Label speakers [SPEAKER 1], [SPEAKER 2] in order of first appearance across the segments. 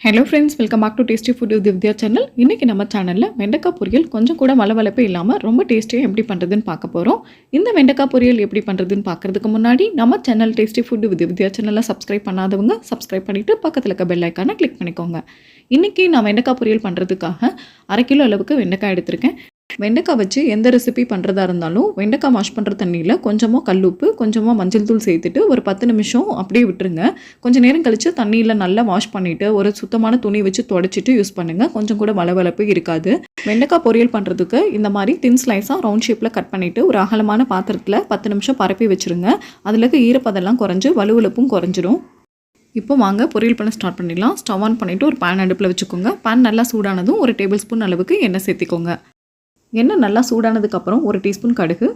[SPEAKER 1] Hello friends welcome back to tasty food with Vidya channel இன்றைக்கி நம்ம சேனலில் வெண்டைக்காய் பொரியல் கொஞ்சம் கூட வளவளப்பே இல்லாமல் ரொம்ப டேஸ்டியாக எப்படி பண்ணுறதுன்னு பார்க்க போகிறோம் இந்த வெண்டைக்காய் பொரியல் எப்படி பண்ணுறதுன்னு பார்க்குறதுக்கு முன்னாடி நம்ம channel tasty food with Vidya சேனலில் சப்ஸ்கிரைப் பண்ணாதவங்க சப்ஸ்கிரைப் பண்ணிவிட்டு பக்கத்தில் இருக்க பெல் ஐக்கானை கிளிக் பண்ணிக்கோங்க. இன்றைக்கி நான் வெண்டைக்காய் பொரியல் பண்ணுறதுக்காக அரை கிலோ அளவுக்கு வெண்டைக்காய் எடுத்திருக்கேன். வெண்டைக்காய் வச்சு எந்த ரெசிபி பண்ணுறதா இருந்தாலும் வெண்டைக்காய் வாஷ் பண்ணுற தண்ணியில் கொஞ்சமாக கல்லுப்பு கொஞ்சமாக மஞ்சள் தூள் சேர்த்துட்டு ஒரு பத்து நிமிஷம் அப்படியே விட்டுருங்க. கொஞ்சம் நேரம் கழித்து தண்ணியில் நல்லா வாஷ் பண்ணிவிட்டு ஒரு சுத்தமான துணி வச்சு தொடச்சிட்டு யூஸ் பண்ணுங்கள் கொஞ்சம் கூட வளவளப்பு இருக்காது. வெண்டைக்காய் பொரியல் பண்ணுறதுக்கு இந்த மாதிரி தின் ஸ்லைஸாக ரவுண்ட் ஷேப்பில் கட் பண்ணிவிட்டு ஒரு அகலமான பாத்திரத்தில் பத்து நிமிஷம் பரப்பி வச்சுருங்க. அதில் ஈரப்பதெல்லாம் குறைஞ்சி வலுவலுப்பும் குறைஞ்சிரும். இப்போ வாங்க பொரியல் பண்ண ஸ்டார்ட் பண்ணிடலாம். ஸ்டவ் ஆன் பண்ணிவிட்டு ஒரு பேன் அடுப்பில் வச்சுக்கோங்க. பேன் நல்லா சூடானதும் ஒரு டேபிள் ஸ்பூன் அளவுக்கு எண்ணெய் சேர்த்திக்கோங்க. எண்ணெய் நல்லா சூடானதுக்கப்புறம் ஒரு டீஸ்பூன் கடுகு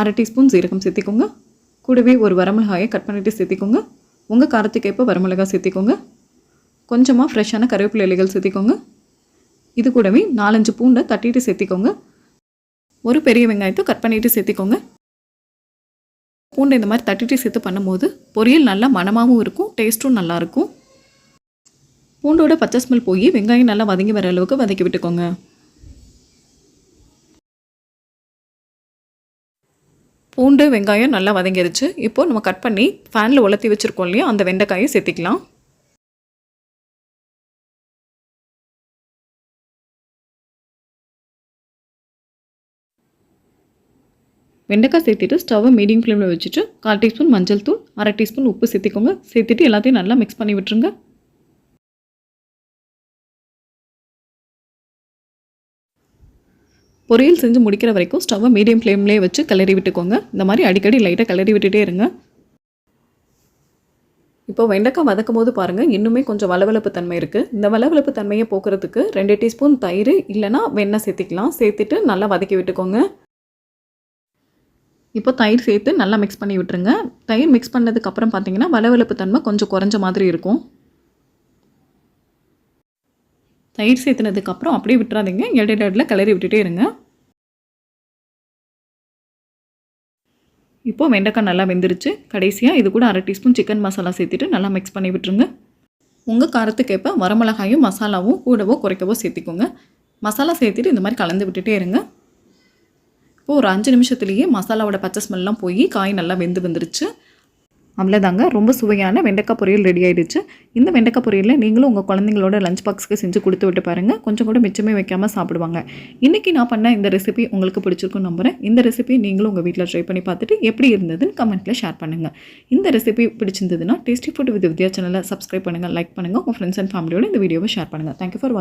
[SPEAKER 1] அரை டீஸ்பூன் சீரகம் சேர்த்திக்கோங்க. கூடவே ஒரு வரமிளகாயை கட் பண்ணிவிட்டு சேர்த்திக்கோங்க. உங்கள் காரத்துக்கு ஏற்ப வரமிளகாய் சேர்த்திக்கோங்க. கொஞ்சமாக ஃப்ரெஷ்ஷான கருவேப்பிலை இலைகள் சேர்த்திக்கோங்க. இது கூடவே நாலஞ்சு பூண்டை தட்டிட்டு சேர்த்திக்கோங்க. ஒரு பெரிய வெங்காயத்தை கட் பண்ணிவிட்டு சேர்த்திக்கோங்க. பூண்டை இந்த மாதிரி தட்டிட்டு சேர்த்து பண்ணும்போது பொரியல் நல்லா மணமாகவும் இருக்கும் டேஸ்ட்டும் நல்லாயிருக்கும் பூண்டோட பச்சை ஸ்மெல் போய் வெங்காயம் நல்லா வதங்கி வர அளவுக்கு வதக்கி விட்டுக்கோங்க. பூண்டு வெங்காயம் நல்லா வதங்கிருச்சு. இப்போது நம்ம கட் பண்ணி ஃபேனில் உலர்த்தி வச்சுருக்கோம் இல்லையா? அந்த வெண்டைக்காயை சேர்த்திக்கலாம். வெண்டைக்காய் சேர்த்துட்டு ஸ்டவ்வை மீடியம் ஃப்ளேமில் வச்சுட்டு கால் டீஸ்பூன் மஞ்சள் தூள் அரை டீஸ்பூன் உப்பு சேர்த்திக்கோங்க. சேர்த்துட்டு எல்லாத்தையும் நல்லா மிக்ஸ் பண்ணி விட்டுருங்க. பொரியல் செஞ்சு முடிக்கிற வரைக்கும் ஸ்டவ்வை மீடியம் ஃப்ளேம்லேயே வச்சு கிளறி விட்டுக்கோங்க. இந்த மாதிரி அடிக்கடி லைட்டாக கிளறி விட்டுட்டே இருங்க. இப்போ வெண்டைக்காய் வதக்கும் போது பாருங்கள் இன்னுமே கொஞ்சம் வளவளப்பு தன்மை இருக்குது இந்த வளவளப்பு தன்மையை போக்குறதுக்கு ரெண்டு டீஸ்பூன் தயிர் இல்லைனா வெண்ணெய் சேர்த்திக்கலாம். சேர்த்துட்டு நல்லா வதக்கி விட்டுக்கோங்க. இப்போ தயிர் சேர்த்து நல்லா மிக்ஸ் பண்ணி விட்டுருங்க. தயிர் மிக்ஸ் பண்ணதுக்கப்புறம் பார்த்தீங்கன்னா வளவளப்பு தன்மை கொஞ்சம் குறைஞ்ச மாதிரி இருக்கும். தயிர் சேர்த்துனதுக்கப்புறம் அப்படியே விட்டுறாதீங்க. இடையில கிளறி விட்டுட்டே இருங்க. இப்போது வெண்டைக்காய் நல்லா வெந்துருச்சு. கடைசியாக இது கூட அரை டீஸ்பூன் சிக்கன் மசாலா சேர்த்துட்டு நல்லா மிக்ஸ் பண்ணி விட்டுருங்க. உங்கள் காரத்துக்கேற்ப வரமிளகாயும் மசாலாவும் கூடவோ குறைக்கவோ சேர்த்திக்கோங்க. மசாலா சேர்த்துட்டு இந்த மாதிரி கலந்து விட்டுட்டே இருங்க. இப்போது ஒரு அஞ்சு நிமிஷத்துலேயே மசாலாவோட பச்சை ஸ்மெல்லாம் போய் காய் நல்லா வெந்து வந்துருச்சு. அவ்வளோதாங்க ரொம்ப சுவையான வெண்டைக்காய் பொரியல் ரெடி ஆகிடுச்சு இந்த வெண்டைக்காய் பொரியலில் நீங்களும் உங்கள் குழந்தைங்களோட லஞ்ச் பாக்ஸ்க்கு செஞ்சு கொடுத்து விட்டு பாருங்கள் கொஞ்சம் கூட மிச்சமே வைக்காமல் சாப்பிடுவாங்க. இன்றைக்கி நான் பண்ண இந்த ரெசிபி உங்களுக்கு பிடிச்சிருக்கும் நம்புகிறேன் இந்த ரெசிபி நீங்களும் உங்கள் வீட்டில் ட்ரை பண்ணி பார்த்துட்டு எப்படி இருந்ததுன்னு கமெண்ட்டில் ஷேர் பண்ணுங்கள் இந்த ரெசிபி பிடிச்சிருந்ததுன்னா டேஸ்டி ஃபுட் வித் வித்யா சேனலை சப்ஸ்கிரைப் பண்ணுங்கள் லைக் பண்ணுங்கள் உங்கள் ஃப்ரெண்ட்ஸ் அண்ட் ஃபேமிலியோட இந்த வீடியோவை ஷேர் பண்ணுங்கள் தேங்க்யூ ஃபார் வாட்சிங்